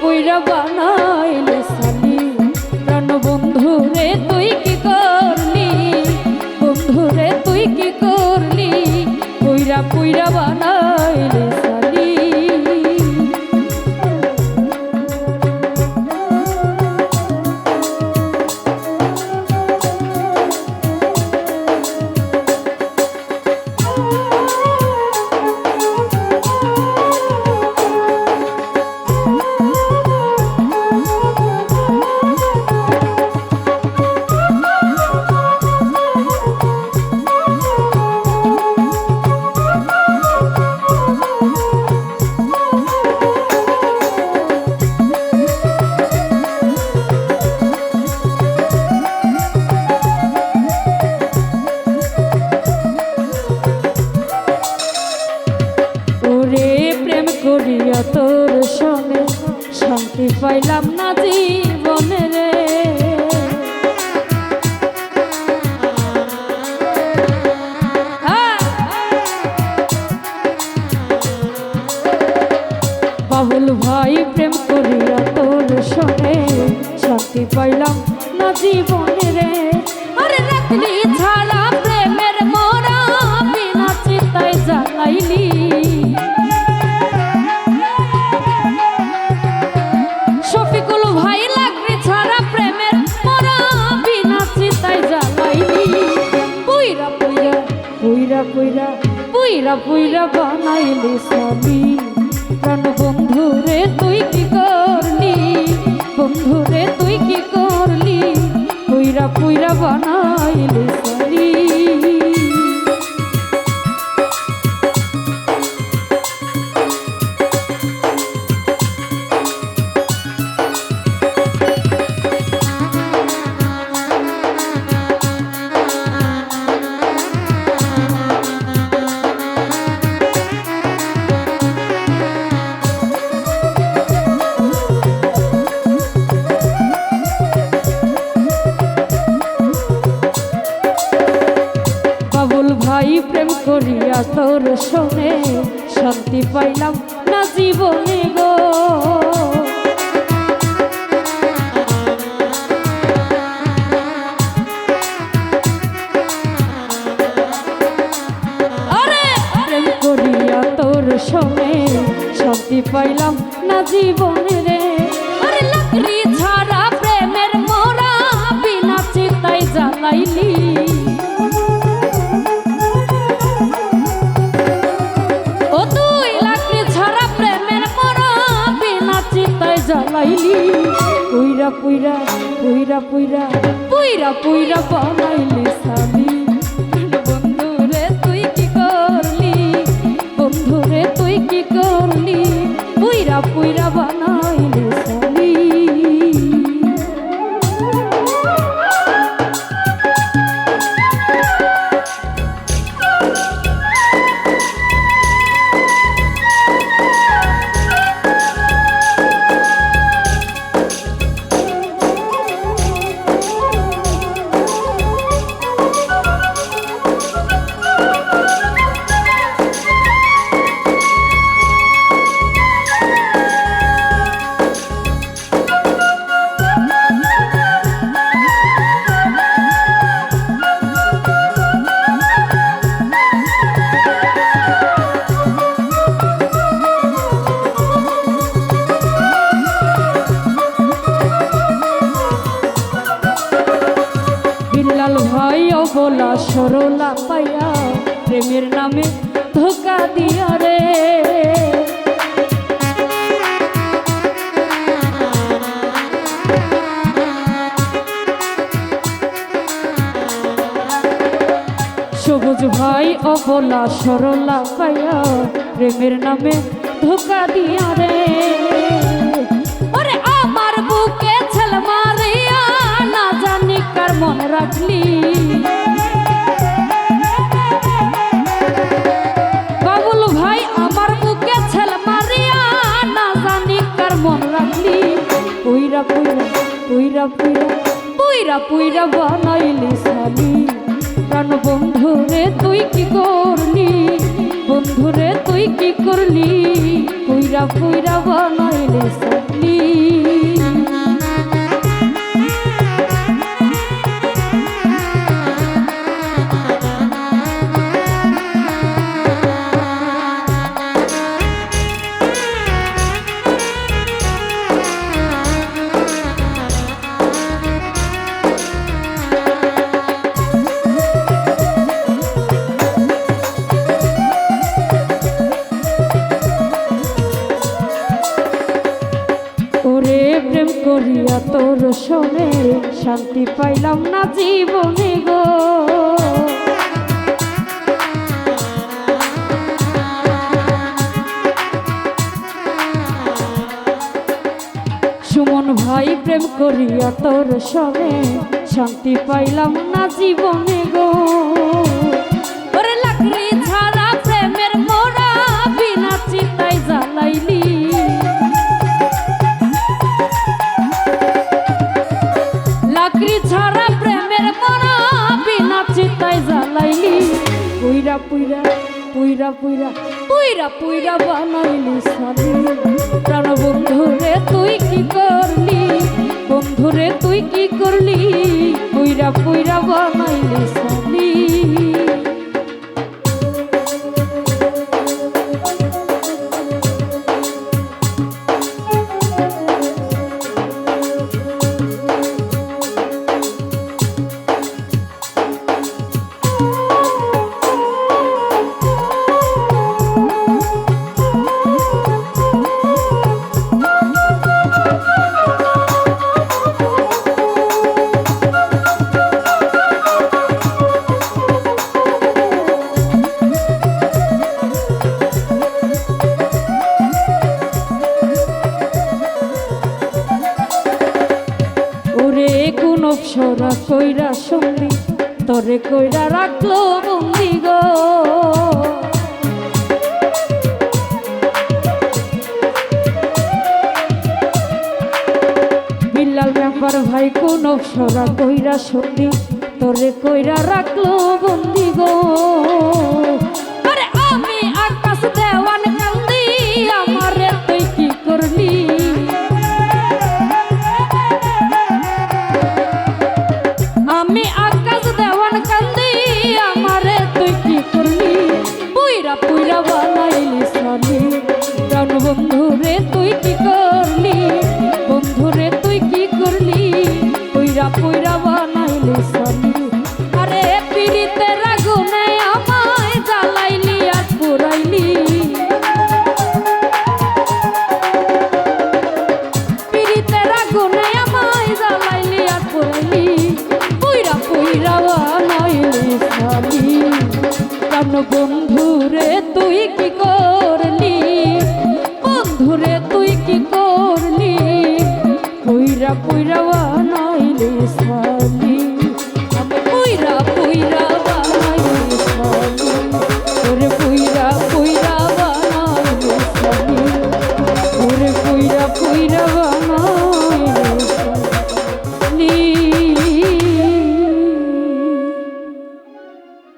কইরা বানাইলে সালি। প্রাণ বন্ধু রে, তুই কি করলি? বন্ধু রে, তুই কি করলি? কইরা কইরা বা পুইরা পুইরা পুইরা বানাইলি সবি প্রাণ বন্ধু রে, তুই কি করলি? বন্ধু রে, তুই কি করলি? পুইরা পুইরা বানাইলি তোর শোনে শান্তি পাইলাম না জীবনে পুইরা পুইরা পুইরা পুইরা পুইরা বানাইলি স্বামী। বন্ধু রে, তুই কি করলি? বন্ধু রে, তুই কি করলি? পুইরা পুইরা বানাইলি ভাই বলা সরলা পাইয়া প্রেমের নামে ধোকা দিয়া রে। সবুজ ভাই, অবলা, সরলা পাইয়া প্রেমের নামে ধোকা দিয়া রে। ওরে আমার বুকে ছেল মারিয়া, না জানি কার মন রাখলি। পুইরা পুইরা পুইরা পুইরা পুইরা বানাইলি সালি প্রাণ বন্ধু রে তুই কি করলি? বন্ধু রে তুই কি করলি? পুইরা পুইরা বানাইলি সালি শোনে শান্তি পাইলাম না জীবনে গো। সুমন ভাই প্রেম করিয়া তোর সঙ্গে শান্তি পাইলাম না জীবনে গো। বানাইলি, পুইরা পুইরা পুইরা পুইরা পুইরা পুইরা বানাইলি সালি প্রাণ বন্ধু রে, তুই কি করলি? বন্ধু রে, তুই কি করলি? পুইরা পুইরা বানাইলি সালি অপসরা কইরা সঙ্গী তরে কইরা রাখল বন্দি গো। বিল্লাল ব্যাপার ভাই, কোন সরা কইরা সঙ্গী তরে কইরা রাখল বন্দি গো। পুইরা